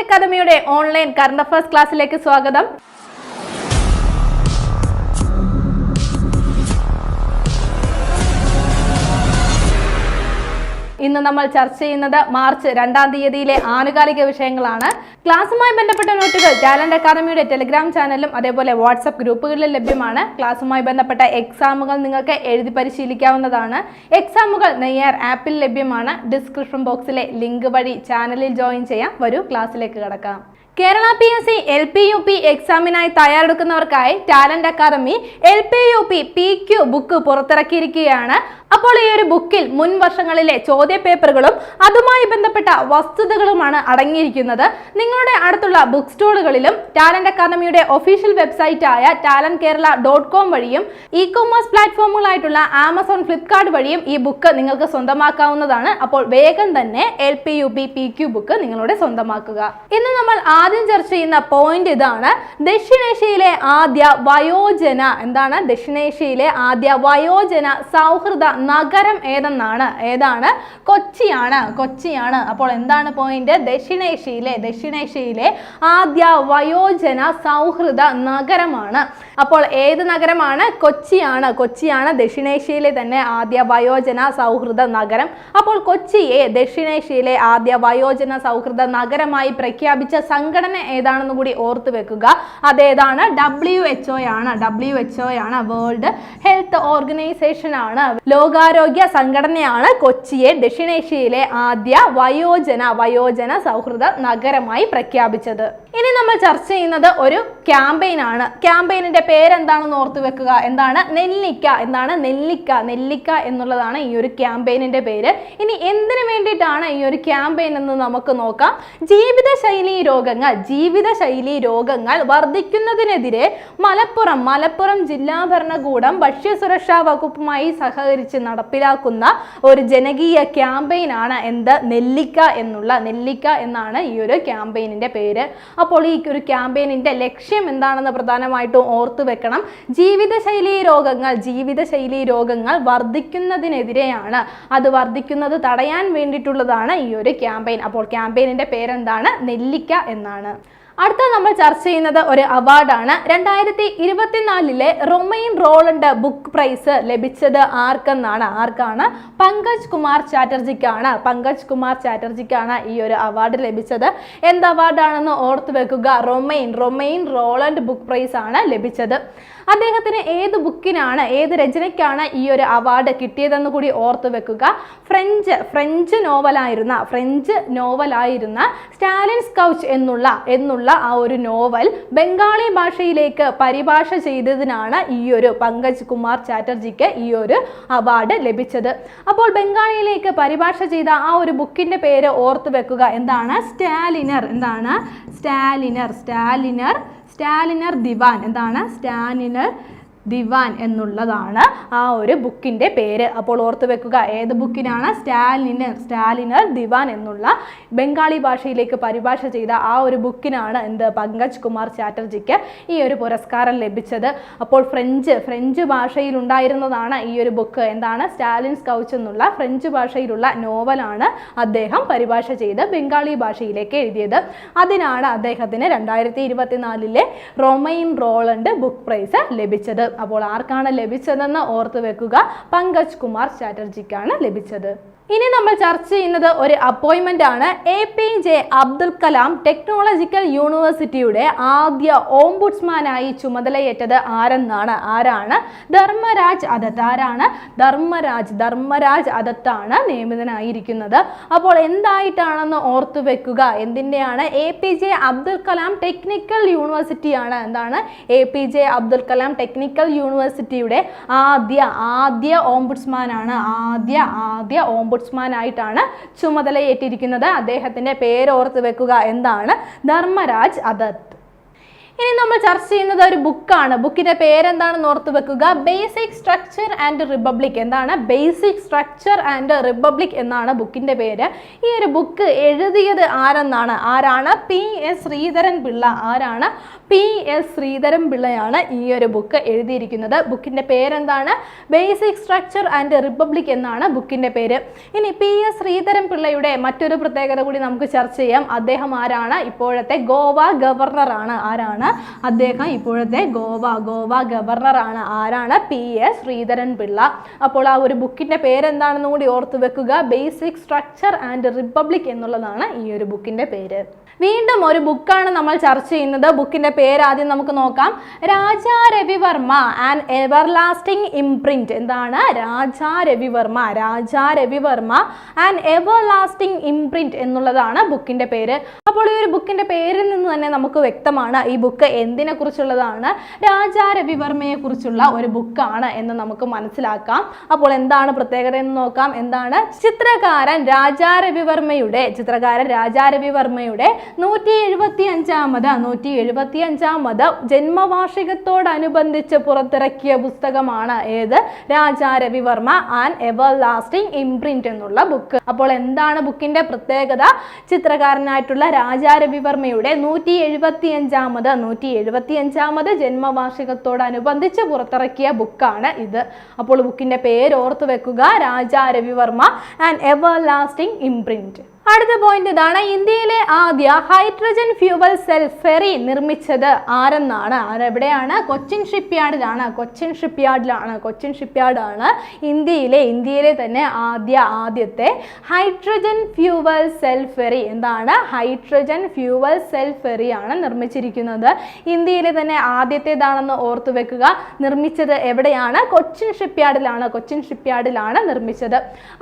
അക്കാദമിയുടെ online current affairs ക്ലാസ്സിലേക്ക് സ്വാഗതം. ഇന്ന് നമ്മൾ ചർച്ച ചെയ്യുന്നത് മാർച്ച് രണ്ടാം തീയതിയിലെ ആനുകാലിക വിഷയങ്ങളാണ്. ക്ലാസ്സുമായി ബന്ധപ്പെട്ട നോട്ടുകൾ ടാലന്റ് അക്കാദമിയുടെ ടെലിഗ്രാം ചാനലിലും അതേപോലെ വാട്സപ്പ് ഗ്രൂപ്പുകളിലും ലഭ്യമാണ്. ക്ലാസ്സുമായി ബന്ധപ്പെട്ട എക്സാമുകൾ നിങ്ങൾക്ക് എഴുതി പരിശീലിക്കാവുന്നതാണ്. എക്സാമുകൾ നെയ്യാർ ആപ്പിൽ ലഭ്യമാണ്. ഡിസ്ക്രിപ്ഷൻ ബോക്സിലെ ലിങ്ക് വഴി ചാനലിൽ ജോയിൻ ചെയ്യാം. വരൂ ക്ലാസ്സിലേക്ക് കടക്കാം. Kerala P S C L P U P എക്സാമിനായി തയ്യാറെടുക്കുന്നവർക്കായി talent academy L P U P P Q book പുറത്തിറക്കിയിരിക്കുകയാണ്. അപ്പോൾ ഈ ഒരു ബുക്കിൽ മുൻ വർഷങ്ങളിലെ ചോദ്യ പേപ്പറുകളും അതുമായി ബന്ധപ്പെട്ട വസ്തുതകളുമാണ് അടങ്ങിയിരിക്കുന്നത്. നിങ്ങളുടെ അടുത്തുള്ള ബുക്ക് സ്റ്റോളുകളിലും ടാലന്റ് അക്കാദമിയുടെ ഒഫീഷ്യൽ വെബ്സൈറ്റായ ടാലന്റ് കേരള ഡോട്ട് കോം വഴിയും ഇ കൊമേഴ്സ് പ്ലാറ്റ്ഫോമുകളായിട്ടുള്ള ആമസോൺ ഫ്ലിപ്കാർട്ട് വഴിയും ഈ ബുക്ക് നിങ്ങൾക്ക് സ്വന്തമാക്കാവുന്നതാണ്. അപ്പോൾ വേഗം തന്നെ L P U P P Q book നിങ്ങളുടെ സ്വന്തമാക്കുക. ഇന്ന് നമ്മൾ ആദ്യം ചർച്ച ചെയ്യുന്ന പോയിന്റ് ഇതാണ്. ദക്ഷിണേഷ്യയിലെ ആദ്യ വയോജന എന്താണ്? ദക്ഷിണേഷ്യയിലെ ആദ്യ വയോജന സൗഹൃദ നഗരം ഏതെന്നാണ്? ഏതാണ്? കൊച്ചിയാണ്. കൊച്ചിയാണ്. അപ്പോൾ എന്താണ് പോയിന്റ് ദക്ഷിണേഷ്യയിലെ ദക്ഷിണേഷ്യയിലെ ആദ്യ വയോജന സൗഹൃദ നഗരമാണ്. അപ്പോൾ ഏത് നഗരമാണ്? കൊച്ചിയാണ്. കൊച്ചിയാണ് ദക്ഷിണേഷ്യയിലെ തന്നെ ആദ്യ വയോജന സൗഹൃദ നഗരം. അപ്പോൾ കൊച്ചിയെ ദക്ഷിണേഷ്യയിലെ ആദ്യ വയോജന സൗഹൃദ നഗരമായി പ്രഖ്യാപിച്ച സംഘടന ഏതാണെന്ന് കൂടി ഓർത്തു വെക്കുക. അതേതാണ് ഡബ്ല്യു എച്ച് ഒ ആണ് ഡബ്ല്യു എച്ച് ഒ ആണ് വേൾഡ് ഹെൽത്ത് ഓർഗനൈസേഷൻ ആണ്. ലോകാരോഗ്യ സംഘടനയാണ് കൊച്ചിയെ ദക്ഷിണേഷ്യയിലെ ആദ്യ വയോജന വയോജന സൗഹൃദ നഗരമായി പ്രഖ്യാപിച്ചത്. ഇനി നമ്മൾ ചർച്ച ചെയ്യുന്നത് ഒരു ക്യാമ്പയിൻ ആണ്. ക്യാമ്പയിനിന്റെ പേരെന്താണെന്ന് ഓർത്തു വെക്കുക. എന്താണ്? നെല്ലിക്ക. എന്താണ്? നെല്ലിക്ക. നെല്ലിക്ക എന്നുള്ളതാണ് ഈ ഒരു ക്യാമ്പയിനിന്റെ പേര്. ഇനി എന്തിനു വേണ്ടിയിട്ടാണ് ഈ ഒരു ക്യാമ്പയിൻ എന്ന് നമുക്ക് നോക്കാം. ജീവിതശൈലി രോഗങ്ങൾ ജീവിതശൈലി രോഗങ്ങൾ വർദ്ധിക്കുന്നതിനെതിരെ മലപ്പുറം മലപ്പുറം ജില്ലാ ഭരണകൂടം ഭക്ഷ്യസുരക്ഷാ വകുപ്പുമായി സഹകരിച്ച് നടപ്പിലാക്കുന്ന ഒരു ജനകീയ ക്യാമ്പയിൻ ആണ് എന്ത്? നെല്ലിക്ക എന്നുള്ള നെല്ലിക്ക എന്നാണ് ഈ ഒരു ക്യാമ്പയിനിന്റെ പേര്. അപ്പോൾ ഈ ഒരു ക്യാമ്പയിനിന്റെ ലക്ഷ്യം എന്താണെന്ന് പ്രധാനമായിട്ടും ഓർത്തു വെക്കണം. ജീവിതശൈലി രോഗങ്ങൾ ജീവിതശൈലി രോഗങ്ങൾ വർദ്ധിക്കുന്നതിനെതിരെയാണ്. അത് വർദ്ധിക്കുന്നത് തടയാൻ വേണ്ടിയിട്ടുള്ളതാണ് ഈ ഒരു ക്യാമ്പയിൻ. അപ്പോൾ ക്യാമ്പയിനിന്റെ പേരെന്താണ്? നെല്ലിക്ക എന്നാണ്. അടുത്ത നമ്മൾ ചർച്ച ചെയ്യുന്നത് ഒരു അവാർഡാണ്. രണ്ടായിരത്തി ഇരുപത്തിനാലിലെ റൊമൈൻ റോളണ്ട് ബുക്ക് പ്രൈസ് ലഭിച്ചത് ആർക്കെന്നാണ്? ആർക്കാണ്? പങ്കജ് കുമാർ ചാറ്റർജിക്കാണ്. പങ്കജ് കുമാർ ചാറ്റർജിക്കാണ് ഈ ഒരു അവാർഡ് ലഭിച്ചത്. എന്ത് അവാർഡാണെന്ന് ഓർത്തു വെക്കുക. Romain Romain Rolland book prize ആണ് ലഭിച്ചത്. അദ്ദേഹത്തിന് ഏത് ബുക്കിനാണ് ഏത് രചനയ്ക്കാണ് ഈ ഒരു അവാർഡ് കിട്ടിയതെന്ന് കൂടി ഓർത്തു വെക്കുക. ഫ്രഞ്ച് ഫ്രഞ്ച് നോവലായിരുന്ന ഫ്രഞ്ച് നോവലായിരുന്ന സ്റ്റാലിൻസ് സ്കൗച്ച് എന്നുള്ള എന്നുള്ള ആ ഒരു നോവൽ ബംഗാളി ഭാഷയിലേക്ക് പരിഭാഷ ചെയ്തതിനാണ് ഈ ഒരു പങ്കജ് കുമാർ ചാറ്റർജിക്ക് ഈ ഒരു അവാർഡ് ലഭിച്ചത്. അപ്പോൾ ബംഗാളിയിലേക്ക് പരിഭാഷ ചെയ്ത ആ ഒരു ബുക്കിന്റെ പേര് ഓർത്തു വെക്കുക. എന്താണ്? സ്റ്റാലിനർ. എന്താണ്? സ്റ്റാലിനർ. സ്റ്റാലിനർ സ്റ്റാലിനർ ദിവാൻ. എന്താണ്? സ്റ്റാലിനർ ദിവാൻ എന്നുള്ളതാണ് ആ ഒരു ബുക്കിന്റെ പേര്. അപ്പോൾ ഓർത്തു വെക്കുക ഏത് ബുക്കിനാണ് സ്റ്റാലിനർ സ്റ്റാലിനർ ദിവാൻ എന്നുള്ള ബംഗാളി ഭാഷയിലേക്ക് പരിഭാഷ ചെയ്ത ആ ഒരു ബുക്കിനാണ് എന്ത് പങ്കജ് കുമാർ ചാറ്റർജിക്ക് ഈ ഒരു പുരസ്കാരം ലഭിച്ചത്. അപ്പോൾ ഫ്രഞ്ച് ഫ്രഞ്ച് ഭാഷയിൽ ഉണ്ടായിരുന്നതാണ് ഈ ഒരു ബുക്ക്. എന്താണ്? സ്റ്റാലിൻസ് കൗച്ച് എന്നുള്ള ഫ്രഞ്ച് ഭാഷയിലുള്ള നോവലാണ് അദ്ദേഹം പരിഭാഷ ചെയ്ത് ബംഗാളി ഭാഷയിലേക്ക് എഴുതിയത്. അതിനാണ് അദ്ദേഹത്തിന് രണ്ടായിരത്തി ഇരുപത്തിനാലിലെ റൊമൈൻ റോളണ്ട് ബുക്ക് പ്രൈസ് ലഭിച്ചത്. അപ്പോൾ ആർക്കാണ് ലഭിച്ചതെന്ന് ഓർത്തു വെക്കുക. പങ്കജ് കുമാർ ചാറ്റർജിക്കാണ് ലഭിച്ചത്. ഇനി നമ്മൾ ചർച്ച ചെയ്യുന്നത് ഒരു അപ്പോയിൻമെന്റ് ആണ്. A P J Abdul Kalam technological യൂണിവേഴ്സിറ്റിയുടെ ആദ്യ ഓംബുഡ്സ്മാനായി ചുമതലയേറ്റത് ആരെന്നാണ്? ആരാണ്? ധർമ്മരാജ് അദത്ത്. ആരാണ്? ധർമ്മരാജ്. ധർമ്മരാജ് അദത്താണ് നിയമിതനായിരിക്കുന്നത്. അപ്പോൾ എന്തായിട്ടാണെന്ന് ഓർത്തു വെക്കുക. എന്തിന്റെയാണ് A P J Abdul Kalam technical യൂണിവേഴ്സിറ്റിയാണ് എന്താണ്? A P J Abdul Kalam technical യൂണിവേഴ്സിറ്റിയുടെ ആദ്യ ആദ്യ ഓംബുഡ്സ്മാനാണ് ആദ്യ ആദ്യ ഓംബുഡ്സ്മാൻ ആയിട്ടാണ് ചുമതലയേറ്റിരിക്കുന്നത്. അദ്ദേഹത്തിന്റെ പേരോർത്ത് വെക്കുക എന്താണ് ധർമ്മരാജ് അദത്ത് ഇനി നമ്മൾ ചർച്ച ചെയ്യുന്നത് ഒരു ബുക്കാണ് ബുക്കിന്റെ പേരെന്താണെന്ന് ഓർത്ത് വെക്കുക. ബേസിക് സ്ട്രക്ചർ ആൻഡ് റിപ്പബ്ലിക് എന്താണ്? ബേസിക് സ്ട്രക്ചർ ആൻഡ് റിപ്പബ്ലിക് എന്നാണ് ബുക്കിന്റെ പേര്. ഈ ഒരു ബുക്ക് എഴുതിയത് ആരെന്നാണ്? ആരാണ്? P S Sreedharan Pillai. ആരാണ്? പി എസ് ശ്രീധരൻ പിള്ളയാണ് ഈ ഒരു ബുക്ക് എഴുതിയിരിക്കുന്നത്. ബുക്കിന്റെ പേരെന്താണ്? ബേസിക് സ്ട്രക്ചർ ആൻഡ് റിപ്പബ്ലിക് എന്നാണ് ബുക്കിന്റെ പേര്. ഇനി പി എസ് ശ്രീധരൻ പിള്ളയുടെ മറ്റൊരു പ്രത്യേകത കൂടി നമുക്ക് ചർച്ച ചെയ്യാം. അദ്ദേഹം ആരാണ്? ഇപ്പോഴത്തെ ഗോവ ഗവർണർ ആണ് ആരാണ്? അദ്ദേഹം ഇപ്പോഴത്തെ ഗോവ ഗോവ ഗവർണർ ആണ് ആരാണ്? P S Sreedharan Pillai. അപ്പോൾ ആ ഒരു ബുക്കിന്റെ പേരെന്താണെന്ന് കൂടി ഓർത്തു വെക്കുക. ബേസിക് സ്ട്രക്ചർ ആൻഡ് റിപ്പബ്ലിക് എന്നുള്ളതാണ് ഈ ഒരു ബുക്കിന്റെ പേര്. വീണ്ടും ഒരു ബുക്കാണ് നമ്മൾ ചർച്ച ചെയ്യുന്നത്. ബുക്കിന്റെ പേര് ആദ്യം നമുക്ക് നോക്കാം. Raja Ravi Varma and everlasting imprint. എന്താണ്? Raja Ravi Varma Raja Ravi Varma and everlasting imprint എന്നുള്ളതാണ് ബുക്കിന്റെ പേര്. അപ്പോൾ ഈ ഒരു ബുക്കിന്റെ പേരിൽ നിന്ന് തന്നെ നമുക്ക് വ്യക്തമാണ് ഈ ബുക്ക് എന്തിനെ കുറിച്ചുള്ളതാണ് രാജാ രവിവർമ്മയെ കുറിച്ചുള്ള ഒരു ബുക്കാണ് എന്ന് നമുക്ക് മനസ്സിലാക്കാം. അപ്പോൾ എന്താണ് പ്രത്യേകത എന്ന് നോക്കാം. എന്താണ്? ചിത്രകാരൻ രാജാ രവിവർമ്മയുടെ ചിത്രകാരൻ രാജാ രവിവർമ്മയുടെ നൂറ്റി എഴുപത്തി അഞ്ചാമത് നൂറ്റി എഴുപത്തി അഞ്ചാമത് ജന്മവാർഷികത്തോടനുബന്ധിച്ച് പുറത്തിറക്കിയ പുസ്തകമാണ് ഏത്? Raja Ravi Varma and everlasting imprint എന്നുള്ള ബുക്ക്. അപ്പോൾ എന്താണ് ബുക്കിന്റെ പ്രത്യേകത? ചിത്രകാരനായിട്ടുള്ള രാജാ രവിവർമ്മയുടെ നൂറ്റി എഴുപത്തി അഞ്ചാമത് നൂറ്റി എഴുപത്തി അഞ്ചാമത് ജന്മവാർഷികത്തോടനുബന്ധിച്ച് പുറത്തിറക്കിയ ബുക്കാണ് ഇത്. അപ്പോൾ ബുക്കിന്റെ പേര് ഓർത്തു വെക്കുക Raja Ravi Varma and everlasting imprint. അടുത്ത പോയിന്റ് ഇതാണ്. ഇന്ത്യയിലെ ആദ്യ ഹൈഡ്രജൻ ഫ്യൂവൽ സെൽ ഫെറി നിർമ്മിച്ചത് ആരെന്നാണ്? ആരെവിടെയാണ് കൊച്ചിൻ ഷിപ്പ്യാർഡിലാണ്. കൊച്ചിൻ ഷിപ്പ്യാർഡിലാണ്. കൊച്ചിൻ ഷിപ്പ്യാർഡാണ് ഇന്ത്യയിലെ ഇന്ത്യയിലെ തന്നെ ആദ്യ ആദ്യത്തെ ഹൈഡ്രജൻ ഫ്യൂവൽ സെൽ ഫെറി. എന്താണ്? ഹൈഡ്രജൻ ഫ്യൂവൽ സെൽ ഫെറിയാണ് നിർമ്മിച്ചിരിക്കുന്നത്. ഇന്ത്യയിലെ തന്നെ ആദ്യത്തേതാണെന്ന് ഓർത്തു വെക്കുക. നിർമ്മിച്ചത് എവിടെയാണ്? കൊച്ചിൻ ഷിപ്പ്യാർഡിലാണ്. കൊച്ചിൻ ഷിപ്പ്യാർഡിലാണ് നിർമ്മിച്ചത്.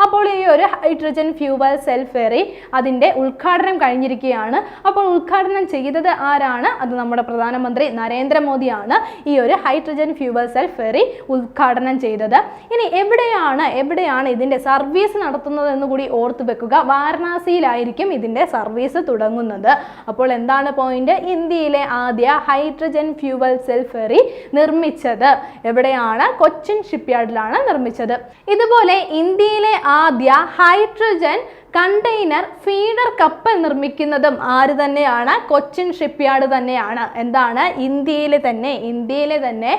അപ്പോൾ ഈ ഒരു ഹൈഡ്രജൻ ഫ്യൂവൽ സെൽ ഫെറി അതിന്റെ ഉദ്ഘാടനം കഴിഞ്ഞിരിക്കുകയാണ്. അപ്പോൾ ഉദ്ഘാടനം ചെയ്തത് ആരാണ്? അത് നമ്മുടെ പ്രധാനമന്ത്രി നരേന്ദ്രമോദിയാണ്. ഈ ഒരു ഹൈഡ്രജൻ ഫ്യൂവൽ സെൽ ഫെറി ഉദ്ഘാടനം ചെയ്തത്. ഇനി എവിടെയാണ് എവിടെയാണ് ഇതിന്റെ സർവീസ് നടത്തുന്നത് എന്ന് കൂടി ഓർത്തു വെക്കുക. വാരണാസിയിലായിരിക്കും ഇതിന്റെ സർവീസ് തുടങ്ങുന്നത്. അപ്പോൾ എന്താണ് പോയിന്റ്? ഇന്ത്യയിലെ ആദ്യ ഹൈഡ്രജൻ ഫ്യൂവൽ സെൽ ഫെറി നിർമ്മിച്ചത് എവിടെയാണ്? കൊച്ചിൻ ഷിപ്പ്യാർഡിലാണ് നിർമ്മിച്ചത്. ഇതുപോലെ ഇന്ത്യയിലെ ആദ്യ ഹൈഡ്രജൻ കണ്ടെയ്നർ ഫീഡർ കപ്പൽ നിർമ്മിക്കുന്നതും ആര് തന്നെയാണ്? കൊച്ചിൻ ഷിപ്പ്യാർഡ് തന്നെയാണ്. എന്താണ്? ഇന്ത്യയിലെ തന്നെ ഇന്ത്യയിലെ തന്നെ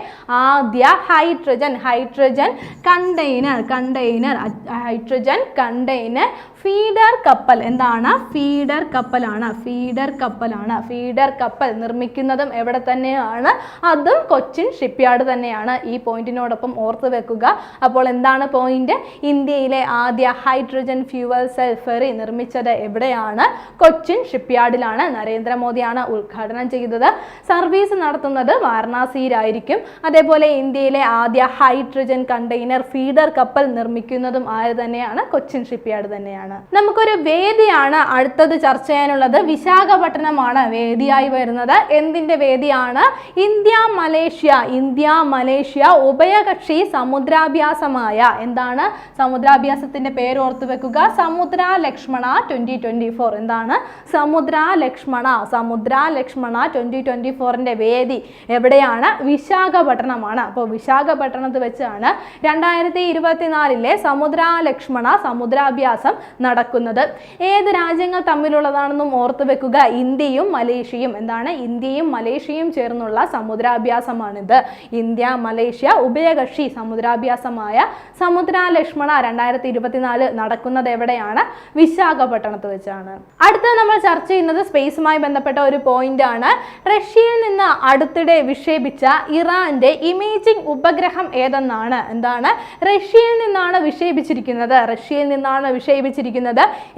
ആദ്യ hydrogen hydrogen container container hydrogen container feeder കപ്പൽ. എന്താണ്? ഫീഡർ കപ്പലാണ്. ഫീഡർ കപ്പലാണ്. ഫീഡർ കപ്പൽ നിർമ്മിക്കുന്നതും എവിടെ തന്നെയാണ്? അതും കൊച്ചിൻ ഷിപ്പ്യാർഡ് തന്നെയാണ്. ഈ പോയിന്റിനോടൊപ്പം ഓർത്ത് വെക്കുക. അപ്പോൾ എന്താണ് പോയിന്റ്? ഇന്ത്യയിലെ ആദ്യ ഹൈഡ്രജൻ ഫ്യൂവൽ സെൽ ഫെറി നിർമ്മിച്ചത് എവിടെയാണ്? കൊച്ചിൻ ഷിപ്പ്യാർഡിലാണ്. നരേന്ദ്രമോദിയാണ് ഉദ്ഘാടനം ചെയ്തത്. സർവീസ് നടത്തുന്നത് വാരണാസിയിലായിരിക്കും. അതേപോലെ ഇന്ത്യയിലെ ആദ്യ ഹൈഡ്രജൻ കണ്ടെയ്നർ ഫീഡർ കപ്പൽ നിർമ്മിക്കുന്നതും ആര് തന്നെയാണ്? കൊച്ചിൻ ഷിപ്പ്യാർഡ് തന്നെയാണ്. നമുക്കൊരു വേദിയാണ് അടുത്തത് ചർച്ച ചെയ്യാനുള്ളത്. വിശാഖപട്ടണമാണ് വേദിയായി വരുന്നത്. എന്തിന്റെ വേദിയാണ്? India Malaysia. ഇന്ത്യ മലേഷ്യ ഉഭയകക്ഷി സമുദ്രാഭ്യാസമായ എന്താണ്? സമുദ്രാഭ്യാസത്തിന്റെ പേര് ഓർത്തു വെക്കുക. സമുദ്ര ലക്ഷ്മണ ട്വന്റി ട്വന്റി ഫോർ എന്താണ്? സമുദ്ര ലക്ഷ്മണ സമുദ്ര ലക്ഷ്മണ ട്വന്റി ട്വന്റി ഫോറിന്റെ വേദി എവിടെയാണ്? വിശാഖപട്ടണമാണ്. അപ്പോൾ വിശാഖപട്ടണത്ത് വെച്ചാണ് രണ്ടായിരത്തി ഇരുപത്തിനാലിലെ സമുദ്ര ലക്ഷ്മണ സമുദ്രാഭ്യാസം നടക്കുന്നത്. ഏത് രാജ്യങ്ങൾ തമ്മിലുള്ളതാണെന്നും ഓർത്തു വെക്കുക. ഇന്ത്യയും മലേഷ്യയും. എന്താണ്? ഇന്ത്യയും മലേഷ്യയും ചേർന്നുള്ള സമുദ്രാഭ്യാസമാണിത്. ഇന്ത്യ മലേഷ്യ ഉഭയകക്ഷി സമുദ്രാഭ്യാസമായ സമുദ്ര ലക്ഷ്മണ രണ്ടായിരത്തി ഇരുപത്തിനാല് നടക്കുന്നത് എവിടെയാണ്? വിശാഖപട്ടണത്ത് വെച്ചാണ്. അടുത്ത നമ്മൾ ചർച്ച ചെയ്യുന്നത് സ്പേസുമായി ബന്ധപ്പെട്ട ഒരു പോയിന്റ് ആണ്. റഷ്യയിൽ നിന്ന് അടുത്തിടെ വിക്ഷേപിച്ച ഇറാന്റെ ഇമേജിംഗ് ഉപഗ്രഹം ഏതെന്നാണ്? എന്താണ്? റഷ്യയിൽ നിന്നാണ് വിക്ഷേപിച്ചിരിക്കുന്നത്. റഷ്യയിൽ നിന്നാണ് വിക്ഷേപിച്ചിരിക്കുന്നത്.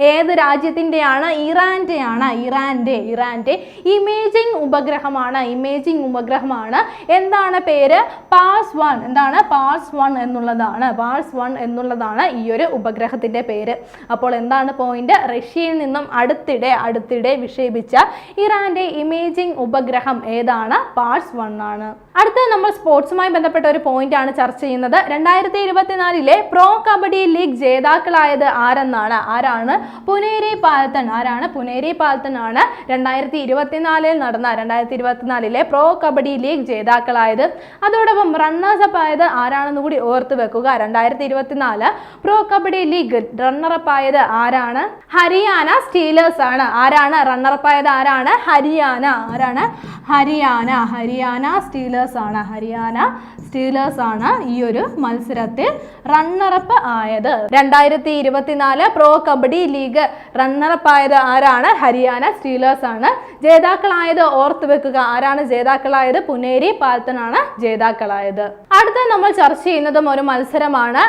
ഏത് രാജ്യത്തിന്റെയാണ് ഇറാന്റെയാണ് ഇറാന്റെ ഇറാന്റെ ഇമേജിംഗ് ഉപഗ്രഹമാണ്. ഇമേജിംഗ് ഉപഗ്രഹമാണ്. എന്താണ് പേര്? Pass one. എന്താണ്? പാസ് വൺ എന്നുള്ളതാണ്. പാസ് വൺ എന്നുള്ളതാണ് ഈ ഒരു ഉപഗ്രഹത്തിന്റെ പേര്. അപ്പോൾ എന്താണ് പോയിന്റ് റഷ്യയിൽ നിന്നും അടുത്തിടെ അടുത്തിടെ വിക്ഷേപിച്ച ഇറാന്റെ ഇമേജിംഗ് ഉപഗ്രഹം ഏതാണ്? പാസ് വൺ ആണ്. അടുത്ത നമ്മൾ സ്പോർട്സുമായി ബന്ധപ്പെട്ട ഒരു പോയിന്റ് ആണ് ചർച്ച ചെയ്യുന്നത്. രണ്ടായിരത്തി ഇരുപത്തിനാലിലെ പ്രോ കബഡി ലീഗ് ജേതാക്കളായത് ആരെന്നാണ്? ആരാണ്? പുനേരി പാൽത്തൺ. ആരാണ്? പുനേരി പാൽത്തൺ ആണ് രണ്ടായിരത്തി ഇരുപത്തിനാലിൽ നടന്ന രണ്ടായിരത്തി ഇരുപത്തിനാലിലെ പ്രോ കബഡി ലീഗ് ജേതാക്കളായത്. അതോടൊപ്പം റണ്ണേഴ്സ് അപ്പ് ആയത് ആരാണെന്ന് കൂടി ഓർത്ത് വെക്കുക. രണ്ടായിരത്തി ഇരുപത്തിനാല് പ്രോ കബഡി ലീഗ് റണ്ണറപ്പ് ആയത് ആരാണ്? ഹരിയാന സ്റ്റീലേഴ്സ് ആണ്. ആരാണ്? റണ്ണറപ്പ് ആയത് ആരാണ്? ഹരിയാന. ആരാണ്? ഹരിയാന. ഹരിയാന സ്റ്റീലേഴ്സ് ആണ്. ഹരിയാന സ്റ്റീലേഴ്സ് ആണ് ഈ ഒരു മത്സരത്തിൽ റണ്ണറപ്പ് ആയത്. രണ്ടായിരത്തി ഇരുപത്തിനാല് പ്രോ കബഡി ലീഗ് റണ്ണറപ്പ് ആയത് ആരാണ്? ഹരിയാന സ്റ്റീലേഴ്സ് ആണ്. ജേതാക്കളായത് ഓർത്ത് വെക്കുക. ആരാണ് ജേതാക്കളായത്? പുനേരി പാൽത്തനാണ് ജേതാക്കളായത്. അടുത്ത നമ്മൾ ചർച്ച ചെയ്യുന്നതും ഒരു മത്സരമാണ്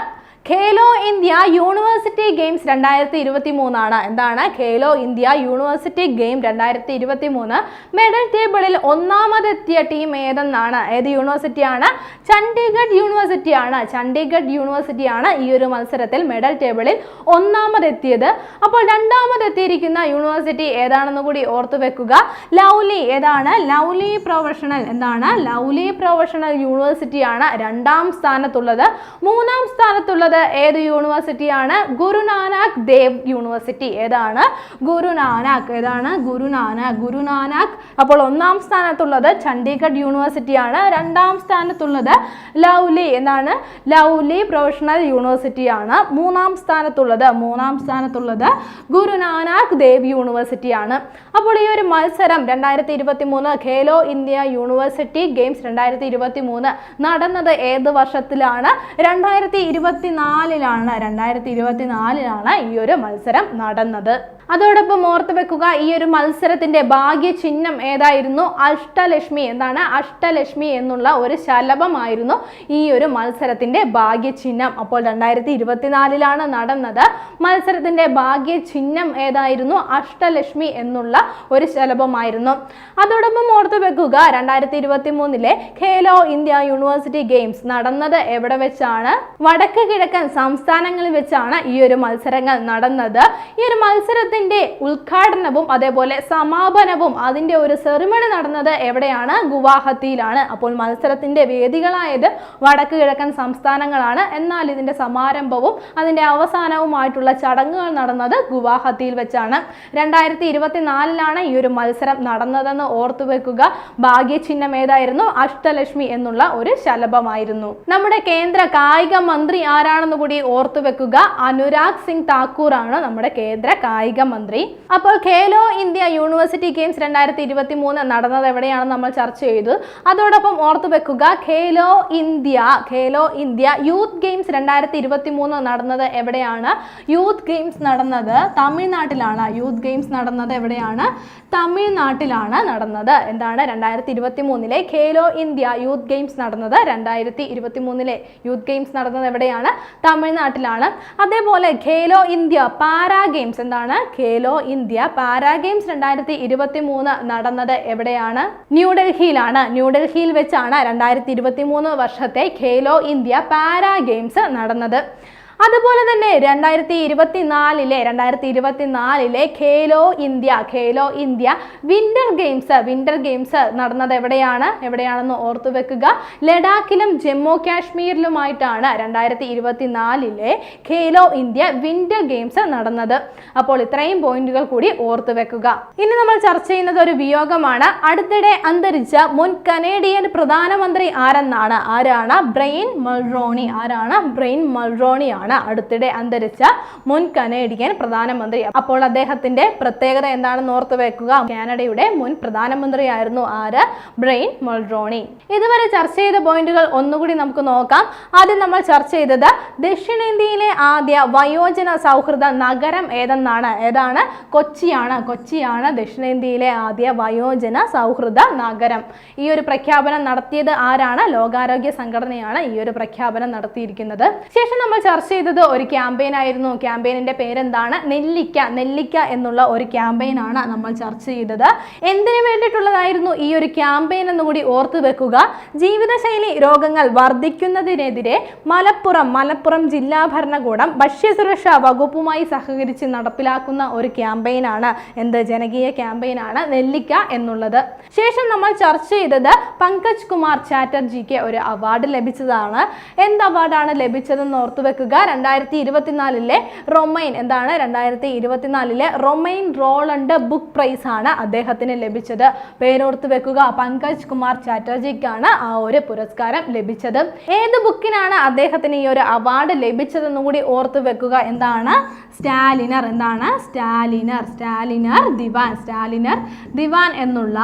ഖേലോ ഇന്ത്യ യൂണിവേഴ്സിറ്റി ഗെയിംസ് രണ്ടായിരത്തി ഇരുപത്തി മൂന്നാണ് എന്താണ്? ഖേലോ ഇന്ത്യ യൂണിവേഴ്സിറ്റി ഗെയിം രണ്ടായിരത്തി ഇരുപത്തി മൂന്ന് മെഡൽ ടേബിളിൽ ഒന്നാമതെത്തിയ ടീം ഏതെന്നാണ്? ഏത് യൂണിവേഴ്സിറ്റിയാണ്? ചണ്ഡീഗഡ് യൂണിവേഴ്സിറ്റിയാണ്. ചണ്ഡീഗഡ് യൂണിവേഴ്സിറ്റിയാണ് ഈ ഒരു മത്സരത്തിൽ മെഡൽ ടേബിളിൽ ഒന്നാമതെത്തിയത്. അപ്പോൾ രണ്ടാമതെത്തിയിരിക്കുന്ന യൂണിവേഴ്സിറ്റി ഏതാണെന്ന് കൂടി ഓർത്തു വെക്കുക. ലൗലി ഏതാണ്? Lovely professional. എന്താണ്? ലൗലി പ്രൊഫഷണൽ യൂണിവേഴ്സിറ്റിയാണ് രണ്ടാം സ്ഥാനത്തുള്ളത്. മൂന്നാം സ്ഥാനത്തുള്ളത് ഏത് യൂണിവേഴ്സിറ്റിയാണ് ഗുരുനാനാക് ദേവ് യൂണിവേഴ്സിറ്റി ഏതാണ്? ഗുരുനാനാക്. ഏതാണ്? ഗുരുനാനാക്. ഗുരുനാനാക്. അപ്പോൾ ഒന്നാം സ്ഥാനത്തുള്ളത് ചണ്ഡീഗഡ് യൂണിവേഴ്സിറ്റിയാണ് രണ്ടാം സ്ഥാനത്തുള്ളത് ലൗലി. എന്താണ്? ലൗലി പ്രൊഫഷണൽ യൂണിവേഴ്സിറ്റിയാണ് മൂന്നാം സ്ഥാനത്തുള്ളത് മൂന്നാം സ്ഥാനത്തുള്ളത് ഗുരുനാനാക് ദേവ് യൂണിവേഴ്സിറ്റിയാണ് അപ്പോൾ ഈ ഒരു മത്സരം രണ്ടായിരത്തി ഇരുപത്തി മൂന്ന് ഖേലോ ഇന്ത്യ യൂണിവേഴ്സിറ്റി ഗെയിംസ് രണ്ടായിരത്തി ഇരുപത്തി മൂന്ന് നടന്നത് ഏത് വർഷത്തിലാണ്? രണ്ടായിരത്തി ഇരുപത്തി നാലിലാണ് രണ്ടായിരത്തി ഇരുപത്തി നാലിലാണ് ഈ ഒരു മത്സരം നടന്നത്. അതോടൊപ്പം ഓർത്തു വെക്കുക ഈ ഒരു മത്സരത്തിന്റെ ഭാഗ്യ ചിഹ്നം ഏതായിരുന്നു? അഷ്ടലക്ഷ്മി. എന്താണ്? അഷ്ടലക്ഷ്മി എന്നുള്ള ഒരു ശലഭമായിരുന്നു ഈ ഒരു മത്സരത്തിന്റെ ഭാഗ്യ ചിഹ്നം അപ്പോൾ രണ്ടായിരത്തി ഇരുപത്തിനാലിലാണ് നടന്നത്. മത്സരത്തിന്റെ ഭാഗ്യ ചിഹ്നം ഏതായിരുന്നു? അഷ്ടലക്ഷ്മി എന്നുള്ള ഒരു ശലഭമായിരുന്നു. അതോടൊപ്പം ഓർത്തു വെക്കുക രണ്ടായിരത്തി ഇരുപത്തി മൂന്നിലെ ഖേലോ ഇന്ത്യ യൂണിവേഴ്സിറ്റി ഗെയിംസ് നടന്നത് എവിടെ വെച്ചാണ്? വടക്ക് കിഴക്കൻ സംസ്ഥാനങ്ങളിൽ വെച്ചാണ് ഈ ഒരു മത്സരങ്ങൾ നടന്നത്. ഈ ഒരു മത്സരത്തിന്റെ ഉദ്ഘാടനവും അതേപോലെ സമാപനവും അതിന്റെ ഒരു സെറിമണി നടന്നത് എവിടെയാണ്? ഗുവാഹത്തിയിലാണ്. അപ്പോൾ മത്സരത്തിന്റെ വേദികളായത് വടക്ക് കിഴക്കൻ സംസ്ഥാനങ്ങളാണ്. എന്നാൽ ഇതിന്റെ സമാരംഭവും അതിന്റെ അവസാനവുമായിട്ടുള്ള ചടങ്ങുകൾ നടന്നത് ഗുവാഹത്തിയിൽ വെച്ചാണ്. രണ്ടായിരത്തി ഇരുപത്തിനാലിലാണ് ഈ ഒരു മത്സരം നടന്നതെന്ന് ഓർത്തുവെക്കുക ഭാഗ്യചിഹ്നം ഏതായിരുന്നു? അഷ്ടലക്ഷ്മി എന്നുള്ള ഒരു ശലഭമായിരുന്നു. നമ്മുടെ കേന്ദ്ര കായിക മന്ത്രി ആരാണെന്ന് കൂടി ഓർത്തു വെക്കുക. അനുരാഗ് സിംഗ് താക്കൂർ ആണ് നമ്മുടെ കേന്ദ്ര കായിക മന്ത്രി. അപ്പോൾ ഖേലോ ഇന്ത്യ യൂണിവേഴ്സിറ്റി ഗെയിംസ് രണ്ടായിരത്തി ഇരുപത്തി മൂന്ന് നടന്നത് എവിടെയാണെന്ന് നമ്മൾ ചർച്ച ചെയ്തു. അതോടൊപ്പം ഓർത്തു വെക്കുക Khelo India Khelo India youth games രണ്ടായിരത്തി ഇരുപത്തി മൂന്ന് നടന്നത് എവിടെയാണ്? യൂത്ത് ഗെയിംസ് നടന്നത് തമിഴ്നാട്ടിലാണ്. യൂത്ത് ഗെയിംസ് നടന്നത് എവിടെയാണ്? തമിഴ്നാട്ടിലാണ് നടന്നത്. എന്താണ്? രണ്ടായിരത്തി ഇരുപത്തി മൂന്നിലെ ഖേലോ ഇന്ത്യ യൂത്ത് ഗെയിംസ് നടന്നത്. രണ്ടായിരത്തി ഇരുപത്തി മൂന്നിലെ യൂത്ത് ഗെയിംസ് നടന്നത് എവിടെയാണ്? തമിഴ്നാട്ടിലാണ്. അതേപോലെ ഖേലോ ഇന്ത്യ പാരാ ഗെയിംസ് എന്താണ്? ഖേലോ ഇന്ത്യ പാരാ ഗെയിംസ് രണ്ടായിരത്തി ഇരുപത്തി മൂന്ന് നടന്നത് എവിടെയാണ്? ന്യൂഡൽഹിയിലാണ്. ന്യൂഡൽഹിയിൽ വെച്ചാണ് രണ്ടായിരത്തി ഇരുപത്തി മൂന്ന് വർഷത്തെ ഖേലോ ഇന്ത്യ പാരാ ഗെയിംസ് നടന്നത്. അതുപോലെ തന്നെ രണ്ടായിരത്തി ഇരുപത്തി നാലിലെ രണ്ടായിരത്തി ഇരുപത്തി നാലിലെ Khelo India Khelo India winter games winter games നടന്നത് എവിടെയാണ്? എവിടെയാണെന്ന് ഓർത്തു വെക്കുക. ലഡാക്കിലും ജമ്മു കാശ്മീരിലുമായിട്ടാണ് രണ്ടായിരത്തി ഇരുപത്തി നാലിലെ ഖേലോ ഇന്ത്യ വിന്റർ ഗെയിംസ് നടന്നത്. അപ്പോൾ ഇത്രയും പോയിന്റുകൾ കൂടി ഓർത്തു വെക്കുക. ഇനി നമ്മൾ ചർച്ച ചെയ്യുന്നത് ഒരു വിയോഗമാണ്. അടുത്തിടെ അന്തരിച്ച മുൻ കനേഡിയൻ പ്രധാനമന്ത്രി ആരെന്നാണ്? ആരാണ്? Brian Mulroney. ആരാണ്? ബ്രെയിൻ മൾറോണി ആണ്. അടുത്തിടെ അന്തരിച്ച മുൻ കനേഡിയൻ പ്രധാനമന്ത്രി. അപ്പോൾ അദ്ദേഹത്തിന്റെ പ്രത്യേകത എന്താണെന്ന് ഓർത്തു വെക്കുക. കാനഡയുടെ മുൻ പ്രധാനമന്ത്രിയായിരുന്നു ആര്? Brian Mulroney. ഇതുവരെ ചർച്ച ചെയ്ത പോയിന്റുകൾ ഒന്നുകൂടി നമുക്ക് നോക്കാം. ആദ്യം നമ്മൾ ചർച്ച ചെയ്തത് ദക്ഷിണേന്ത്യയിലെ ആദ്യ വയോജന സൗഹൃദ നഗരം ഏതെന്നാണ്? ഏതാണ്? കൊച്ചിയാണ്. കൊച്ചിയാണ് ദക്ഷിണേന്ത്യയിലെ ആദ്യ വയോജന സൗഹൃദ നഗരം. ഈ ഒരു പ്രഖ്യാപനം നടത്തിയത് ആരാണ്? ലോകാരോഗ്യ സംഘടനയാണ് ഈ ഒരു പ്രഖ്യാപനം നടത്തിയിരിക്കുന്നത്. ശേഷം നമ്മൾ ചർച്ച ചെയ്തത് ഒരു ക്യാമ്പയിൻ ആയിരുന്നു. ക്യാമ്പയിനിന്റെ പേരെന്താണ്? നെല്ലിക്ക നെല്ലിക്ക എന്നുള്ള ഒരു ക്യാമ്പയിൻ ആണ് നമ്മൾ ചർച്ച ചെയ്തത്. എന്തിനു വേണ്ടിയിട്ടുള്ളതായിരുന്നു ഈ ഒരു ക്യാമ്പയിൻ എന്നുകൂടി ഓർത്തു വെക്കുക. ജീവിതശൈലി രോഗങ്ങൾ വർദ്ധിക്കുന്നതിനെതിരെ മലപ്പുറം മലപ്പുറം ജില്ലാ ഭരണകൂടം ഭക്ഷ്യസുരക്ഷാ വകുപ്പുമായി സഹകരിച്ച് നടപ്പിലാക്കുന്ന ഒരു ക്യാമ്പയിൻ ആണ്. എന്ത്? ജനകീയ ക്യാമ്പയിൻ ആണ് നെല്ലിക്ക എന്നുള്ളത്. ശേഷം നമ്മൾ ചർച്ച ചെയ്തത് പങ്കജ് കുമാർ ചാറ്റർജിക്ക് ഒരു അവാർഡ് ലഭിച്ചതാണ്. എന്ത് അവാർഡാണ് ലഭിച്ചതെന്ന് ഓർത്തു വെക്കുക. രണ്ടായിരത്തി ഇരുപത്തിനാലിലെ റൊമൈൻ എന്താണ്? രണ്ടായിരത്തി ഇരുപത്തിനാലിലെ റൊമൈൻ റോളണ്ട് ബുക്ക് പ്രൈസ് ആണ് അദ്ദേഹത്തിന് ലഭിച്ചത്. പേരോർത്ത് വെക്കുക പങ്കജ് കുമാർ ചാറ്റർജിക്കാണ് ആ ഒരു പുരസ്കാരം ലഭിച്ചത്. ഏത് ബുക്കിനാണ് അദ്ദേഹത്തിന് ഈ ഒരു അവാർഡ് ലഭിച്ചതെന്നും കൂടി ഓർത്ത് വെക്കുക. എന്താണ്? സ്റ്റാലിനർ. എന്താണ്? സ്റ്റാലിനർ. സ്റ്റാലിനർ ദിവാൻ. സ്റ്റാലിനർ ദിവാൻ എന്നുള്ള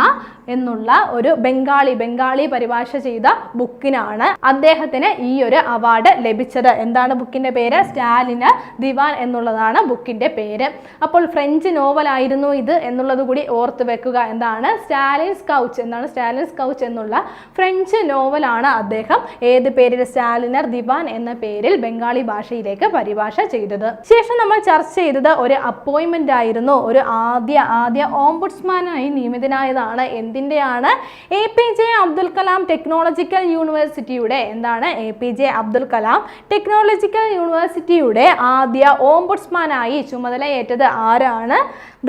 എന്നുള്ള ഒരു ബംഗാളി ബംഗാളി പരിഭാഷ ചെയ്ത ബുക്കിനാണ് അദ്ദേഹത്തിന് ഈ ഒരു അവാർഡ് ലഭിച്ചത്. എന്താണ് ബുക്കിന്റെ പേര് സ്റ്റാലിന് ദിവാൻ എന്നുള്ളതാണ് ബുക്കിന്റെ പേര്. അപ്പോൾ ഫ്രഞ്ച് നോവലായിരുന്നു ഇത് എന്നുള്ളത് കൂടി ഓർത്ത് വെക്കുക. എന്താണ്? സ്റ്റാലിൻസ് കൗച്ച് എന്താണ് സ്റ്റാലിൻസ് കൗച്ച് എന്നുള്ള ഫ്രഞ്ച് നോവലാണ് അദ്ദേഹം ഏത് പേരിൽ സ്റ്റാലിനർ ദിവാൻ എന്ന പേരിൽ ബംഗാളി ഭാഷയിലേക്ക് പരിഭാഷ ചെയ്തത്. ശേഷം നമ്മൾ ചർച്ച ചെയ്തത് ഒരു അപ്പോയിൻമെന്റ് ആയിരുന്നു. ഒരു ആദ്യ ആദ്യ ഓംബുഡ്സ്മാനായി നിയമിതനായതാണ്. എന്തിന്റെയാണ് A P J Abdul Kalam technological യൂണിവേഴ്സിറ്റിയുടെ എന്താണ്? A P J Abdul Kalam technological യൂണിവേഴ്സിറ്റിയുടെ ആദ്യ ഓംബുഡ്സ്മാനായി ചുമതലയേറ്റത് ആരാണ്?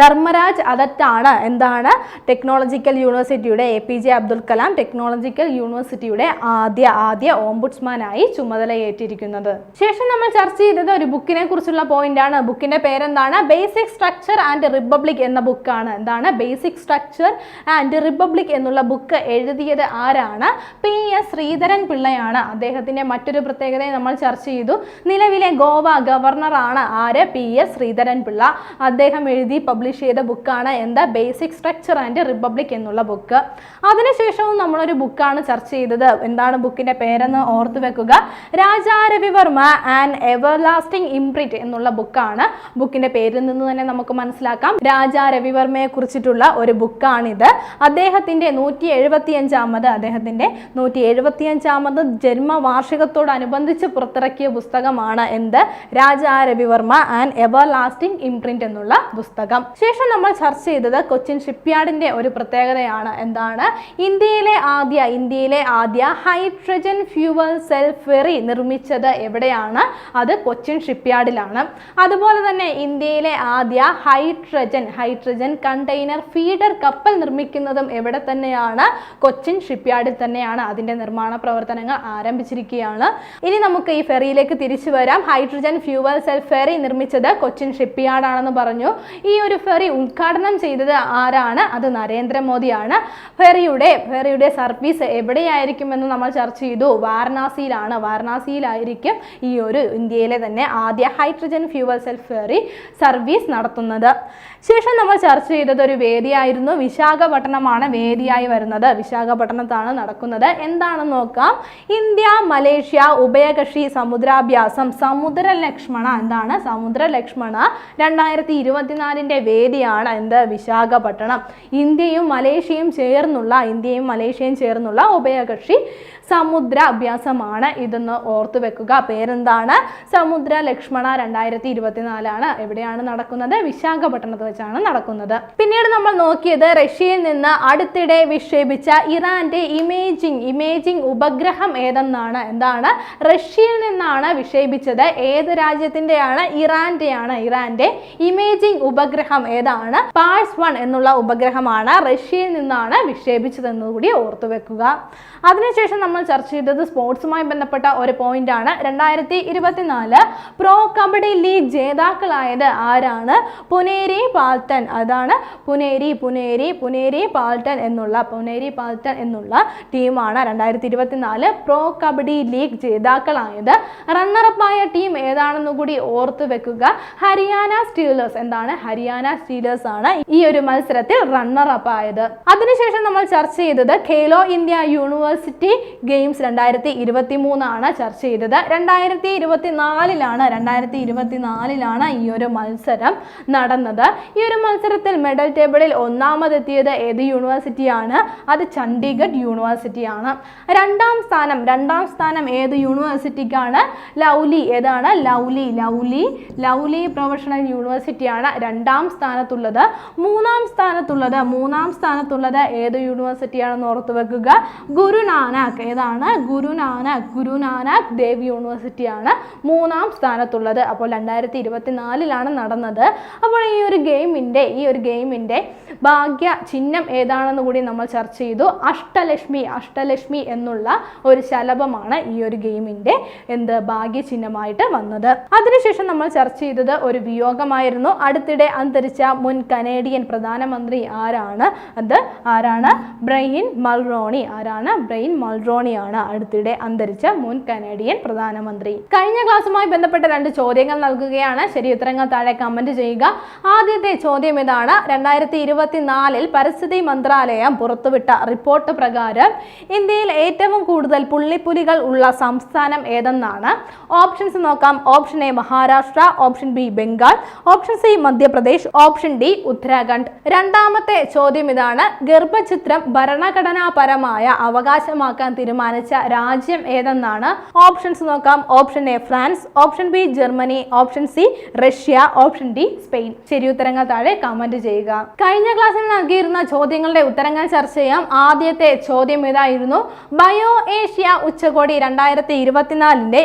ധർമ്മരാജ് അതറ്റാണ്. എന്താണ്? ടെക്നോളജിക്കൽ യൂണിവേഴ്സിറ്റിയുടെ A P J Abdul Kalam technological യൂണിവേഴ്സിറ്റിയുടെ ആദ്യ ആദ്യ ഓംബുഡ്സ്മാനായി ചുമതലയേറ്റിരിക്കുന്നത്. ശേഷം നമ്മൾ ചർച്ച ചെയ്തത് ഒരു ബുക്കിനെ കുറിച്ചുള്ള പോയിന്റ് ആണ് ബുക്കിന്റെ പേരെന്താണ്? ബേസിക് സ്ട്രക്ചർ ആൻഡ് റിപ്പബ്ലിക് എന്ന ബുക്കാണ്. എന്താണ്? ബേസിക് സ്ട്രക്ചർ ആൻഡ് റിപ്പബ്ലിക് എന്നുള്ള ബുക്ക് എഴുതിയത് ആരാണ്? പി എസ് ശ്രീധരൻ പിള്ളയാണ്. അദ്ദേഹത്തിന്റെ മറ്റൊരു പ്രത്യേകതയെ നമ്മൾ ചർച്ച ചെയ്തു. നിലവിലെ ഗോവ ഗവർണറാണ് ആര്? പി. എസ്. ശ്രീധരൻ പിള്ള അദ്ദേഹം എഴുതി പബ്ലിഷ് ചെയ്ത ബുക്കാണ് എന്താ? ബേസിക് സ്ട്രക്ചർ ആൻഡ് റിപ്പബ്ലിക് എന്നുള്ള ബുക്ക്. അതിനുശേഷവും നമ്മളൊരു ബുക്കാണ് ചർച്ച ചെയ്തത്. എന്താണ് ബുക്കിന്റെ പേരെന്ന് ഓർത്തു വെക്കുക. Raja and everlasting imprint എന്നുള്ള ബുക്കാണ് ബുക്കിന്റെ പേരിൽ നിന്ന് തന്നെ നമുക്ക് മനസ്സിലാക്കാം. രാജാ രവിവർമ്മയെ കുറിച്ചിട്ടുള്ള ഒരു ബുക്കാണിത്. അദ്ദേഹത്തിന്റെ നൂറ്റി എഴുപത്തി അഞ്ചാമത് അദ്ദേഹത്തിന്റെ നൂറ്റി എഴുപത്തി അഞ്ചാമത് ജന്മവാർഷികത്തോടനുബന്ധിച്ച് പുറത്തിറക്കിയ പുസ്തകമാണ് എന്ത്? Raja Ravi Varma and everlasting imprint എന്നുള്ള പുസ്തകം. ശേഷം നമ്മൾ ചർച്ച ചെയ്തത് കൊച്ചിൻ ഷിപ്പ്യാർഡിന്റെ ഒരു പ്രത്യേകതയാണ്. എന്താണ്? ഇന്ത്യയിലെ ആദ്യ ഇന്ത്യയിലെ ആദ്യ ഹൈഡ്രജൻ ഫ്യൂവൽ സെൽ ഫെറി നിർമ്മിച്ചത് എവിടെയാണ്? അത് കൊച്ചിൻ ഷിപ്പ്യാർഡിലാണ് അതുപോലെ തന്നെ ഇന്ത്യയിലെ ആദ്യ ഹൈഡ്രജൻ ഹൈഡ്രജൻ കണ്ടെയ്നർ ഫീഡർ കപ്പൽ നിർമ്മിക്കുന്നതും എവിടെ തന്നെയാണ്? കൊച്ചിൻ ഷിപ്പ്യാർഡിൽ തന്നെയാണ് അതിന്റെ നിർമ്മാണ പ്രവർത്തനങ്ങൾ ആരംഭിച്ചിരിക്കുകയാണ്. ഇനി നമുക്ക് ഈ ഫെറിയിലേക്ക് തിരിച്ചു വരാം. ഹൈഡ്രജൻ ഫ്യൂവൽ സെൽ ഫെറി നിർമ്മിച്ചത് കൊച്ചിൻ ഷിപ്പ് ആണെന്ന് പറഞ്ഞു. ഈ ഒരു ഫെറി ഉദ്ഘാടനം ചെയ്തത് ആരാണ്? അത് നരേന്ദ്രമോദിയാണ്. ഫെറിയുടെ ഫെറിയുടെ സർവീസ് എവിടെയായിരിക്കുമെന്ന് നമ്മൾ ചർച്ച ചെയ്തു. വാരണാസിയിലാണ്. വാരണാസിയിലായിരിക്കും ഈ ഒരു ഇന്ത്യയിലെ തന്നെ ആദ്യ hydrogen fuel cell ferry service നടത്തുന്നത്. ശേഷം നമ്മൾ ചർച്ച ചെയ്തത് ഒരു വേദിയായിരുന്നു. വിശാഖപട്ടണമാണ് വേദിയായി വരുന്നത്. വിശാഖപട്ടണത്താണ് നടക്കുന്നത്. എന്താണെന്ന് നോക്കാം. ഇന്ത്യ മലേഷ്യ ഉഭയകക്ഷി സമുദ്രാഭ്യാസം സമുദ്ര ലക്ഷ്മണ എന്താണ്? സമുദ്ര ലക്ഷ്മണ രണ്ടായിരത്തി ഇരുപത്തിനാലിന്റെ വേദിയാണ് എന്ത്? വിശാഖപട്ടണം. ഇന്ത്യയും മലേഷ്യയും ചേർന്നുള്ള ഇന്ത്യയും മലേഷ്യയും ചേർന്നുള്ള ഉഭയകക്ഷി സമുദ്ര അഭ്യാസമാണ് ഇതെന്ന് ഓർത്തു വെക്കുക പേരെന്താണ്? സമുദ്ര ലക്ഷ്മണ രണ്ടായിരത്തി ഇരുപത്തിനാലാണ് എവിടെയാണ് നടക്കുന്നത്? വിശാഖപട്ടണത്ത് വെച്ചാണ് നടക്കുന്നത്. പിന്നീട് നമ്മൾ നോക്കിയത് റഷ്യയിൽ നിന്ന് അടുത്തിടെ വിക്ഷേപിച്ച ഇറാന്റെ ഇമേജിംഗ് ഇമേജിംഗ് ഉപഗ്രഹം ഏതെന്നാണ്? എന്താണ്? റഷ്യയിൽ നിന്നാണ് വിക്ഷേപിച്ചത് ഏത് രാജ്യത്തിന്റെയാണ്? ഇറാന്റെയാണ്. ഇറാന്റെ ഇമേജിംഗ് ഉപഗ്രഹം ഏതാണ്? പാഴ്സ് വൺ എന്നുള്ള ഉപഗ്രഹമാണ് റഷ്യയിൽ നിന്നാണ് വിക്ഷേപിച്ചതെന്ന് കൂടി ഓർത്തു വെക്കുക. അതിനുശേഷം നമ്മൾ ചർച്ച ചെയ്തത് സ്പോർട്സുമായി ബന്ധപ്പെട്ട ഒരു പോയിന്റ് ആണ്. രണ്ടായിരത്തി ഇരുപത്തിനാല് പ്രോ കബഡി ലീഗ് ജേതാക്കളായത് ആരാണ്? പുനേരി പാൽട്ടൻ. അതാണ് പുനേരി പുനേരി പുനേരി പാൽട്ടൻ എന്നുള്ള പുനേരി പാൽട്ടൻ എന്നുള്ള ടീമാണ് രണ്ടായിരത്തി ഇരുപത്തിനാല് പ്രോ കബഡി ലീഗ് ജേതാക്കളായത്. റണ്ണറപ്പായ ടീം ഏതാണെന്ന് കൂടി ഓർത്തു വെക്കുക. ഹരിയാന സ്റ്റീലേഴ്സ് എന്താണ്? ഹരിയാന സ്റ്റീലേഴ്സ് ആണ് ഈ ഒരു മത്സരത്തിൽ റണ്ണർ അപ്പ് ആയത്. അതിനുശേഷം നമ്മൾ ചർച്ച ചെയ്തത് ഖേലോ ഇന്ത്യ യൂണിവേഴ്സിറ്റി ഗെയിംസ് രണ്ടായിരത്തി ഇരുപത്തി മൂന്നാണ് ചർച്ച ചെയ്തത്. രണ്ടായിരത്തി ഇരുപത്തിനാലിലാണ് രണ്ടായിരത്തി ഇരുപത്തിനാലിലാണ് ഈ ഒരു മത്സരം നടന്നത്. ഈ ഒരു മത്സരത്തിൽ മെഡൽ ടേബിളിൽ ഒന്നാമതെത്തിയത് ഏത് യൂണിവേഴ്സിറ്റിയാണ് അത് ചണ്ഡീഗഡ് യൂണിവേഴ്സിറ്റിയാണ് രണ്ടാം സ്ഥാനം രണ്ടാം സ്ഥാനം ഏത് യൂണിവേഴ്സിറ്റിക്കാണ് ലൗലി ലൗലി ഏതാണ്? Lovely lovely. ലൗലി പ്രൊഫഷണൽ യൂണിവേഴ്സിറ്റിയാണ് രണ്ടാം സ്ഥാനത്തുള്ളത്. മൂന്നാം സ്ഥാനത്തുള്ളത് മൂന്നാം സ്ഥാനത്തുള്ളത് ഏത് യൂണിവേഴ്സിറ്റിയാണെന്ന് ഓർത്ത് വെക്കുക. ഗുരുനാനാക്ക് ഏതാണ്? ഗുരുനാനാക്ക് ഗുരുനാനാക്ക് ദേവ് യൂണിവേഴ്സിറ്റിയാണ് മൂന്നാം സ്ഥാനത്തുള്ളത്. അപ്പോൾ രണ്ടായിരത്തി ഇരുപത്തിനാലിലാണ് നടന്നത്. അപ്പോൾ ഈ ഒരു ഗെയിമിന്റെ ഈ ഒരു ഗെയിമിന്റെ ഭാഗ്യ ചിഹ്നം ഏതാണെന്ന് കൂടി നമ്മൾ ചർച്ച ചെയ്തു. അഷ്ടലക്ഷ്മി അഷ്ടലക്ഷ്മി എന്നുള്ള ഒരു ശലഭമാണ് ഈ ഒരു ഗെയിമിന്റെ എന്ത്? ഭാഗ്യ ചിഹ്നമായിട്ട് വന്നത്. അതിനുശേഷം നമ്മൾ ചർച്ച ചെയ്തത് ഒരു വിയോഗമായിരുന്നു. അടുത്തിടെ അന്തരിച്ച മുൻ കനേഡിയൻ പ്രധാനമന്ത്രി ആരാണ്? അത് ആരാണ്? Brian Mulroney. ആരാണ്? ബ്രെയിൻ മൾറോണിയാണ് അടുത്തിടെ അന്തരിച്ച മുൻ കനേഡിയൻ പ്രധാനമന്ത്രി. കഴിഞ്ഞ ക്ലാസ്സുമായി ബന്ധപ്പെട്ട രണ്ട് ചോദ്യങ്ങൾ നൽകുകയാണ്. ശരി ഉത്തരങ്ങൾ താഴെ കമന്റ് ചെയ്യുക. ആദ്യത്തെ ചോദ്യം ഇതാണ്. രണ്ടായിരത്തി ഇരുപത്തിനാലിൽ പരിസ്ഥിതി മന്ത്രാലയം പുറത്തുവിട്ട റിപ്പോർട്ട് പ്രകാരം ഇന്ത്യയിൽ ഏറ്റവും കൂടുതൽ പുള്ളിപ്പുലികൾ ഉള്ള സംസ്ഥാനം ഏതെന്നാണ്? ഓപ്ഷൻസ് നോക്കാം. Option A Maharashtra option B Bengal option C Madhya Pradesh option D Uttarakhand. രണ്ടാമത്തെ ചോദ്യം ഇതാണ്. ഗർഭചിത്രം ഭരണഘടനാപരമായ അവകാശമാക്കാൻ തീരുമാനിച്ച രാജ്യം ഏതെന്നാണ്? ഓപ്ഷൻസ് നോക്കാം. Option A France option B Germany option C Russia option D Spain. ശരി ഉത്തരങ്ങൾ താഴെ കമന്റ് ചെയ്യുക. കഴിഞ്ഞ ക്ലാസ്സിൽ നൽകിയിരുന്ന ചോദ്യങ്ങളുടെ ഉത്തരങ്ങൾ ചർച്ച ചെയ്യാം. ആദ്യത്തെ ചോദ്യം ഇതായിരുന്നു. ബയോ ഏഷ്യ ഉച്ചകോടി രണ്ടായിരത്തി ഇരുപത്തിനാലിന്റെ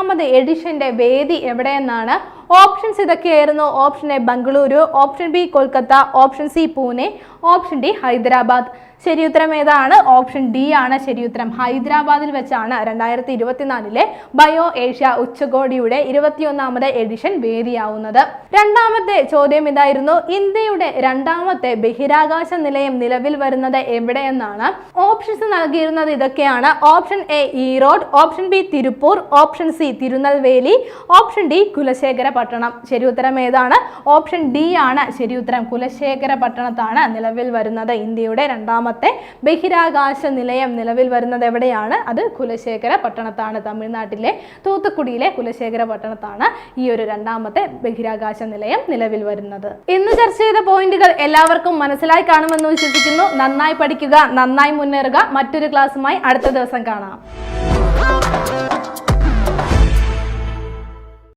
ഇരുപത്തിയൊന്നാമത് എഡിഷന്റെ വേദി എവിടെയെന്നാണ്? ഓപ്ഷൻസ് ഇതൊക്കെയായിരുന്നു. Option A Bengaluru option B Kolkata option C Pune option D Hyderabad ശരി ഉത്തരം ഏതാണ്? ഓപ്ഷൻ ഡി ആണ് ശരിയുത്തരം. ഹൈദരാബാദിൽ വെച്ചാണ് രണ്ടായിരത്തി ഇരുപത്തിനാലിലെ ബയോ ഏഷ്യ ഉച്ചകോടിയുടെ ഇരുപത്തിയൊന്നാമത് എഡിഷൻ വേദിയാവുന്നത്. രണ്ടാമത്തെ ചോദ്യം ഇതായിരുന്നു ഇന്ത്യയുടെ രണ്ടാമത്തെ ബഹിരാകാശ നിലയം നിലവിൽ വരുന്നത് എവിടെയെന്നാണ്? ഓപ്ഷൻസ് നൽകിയിരുന്നത് ഇതൊക്കെയാണ്. Option A Erode. Option B Tiruppur. Option C Tirunelveli. Option D Kulasekara Pattanam ശരിയുത്തരം ഏതാണ്? ഓപ്ഷൻ ഡി ആണ് ശരിയുത്തരം. കുലശേഖര പട്ടണത്താണ് നിലവിൽ വരുന്നത് ഇന്ത്യയുടെ രണ്ടാമത്തെ ബഹിരാകാശ നിലയം നിലവിൽ വരുന്നത് എവിടെയാണ്? അത് കുലശേഖര പട്ടണത്താണ്. തമിഴ്നാട്ടിലെ തൂത്തുക്കുടിയിലെ കുലശേഖര പട്ടണത്താണ് ഈ ഒരു രണ്ടാമത്തെ ബഹിരാകാശ നിലയം നിലവിൽ വരുന്നത്. ഇന്ന് ചർച്ച ചെയ്ത പോയിന്റുകൾ എല്ലാവർക്കും മനസ്സിലായി കാണുമെന്ന് വിശ്വസിക്കുന്നു. നന്നായി പഠിക്കുക നന്നായി മുന്നേറുക. മറ്റൊരു ക്ലാസ്സുമായി അടുത്ത ദിവസം കാണാം.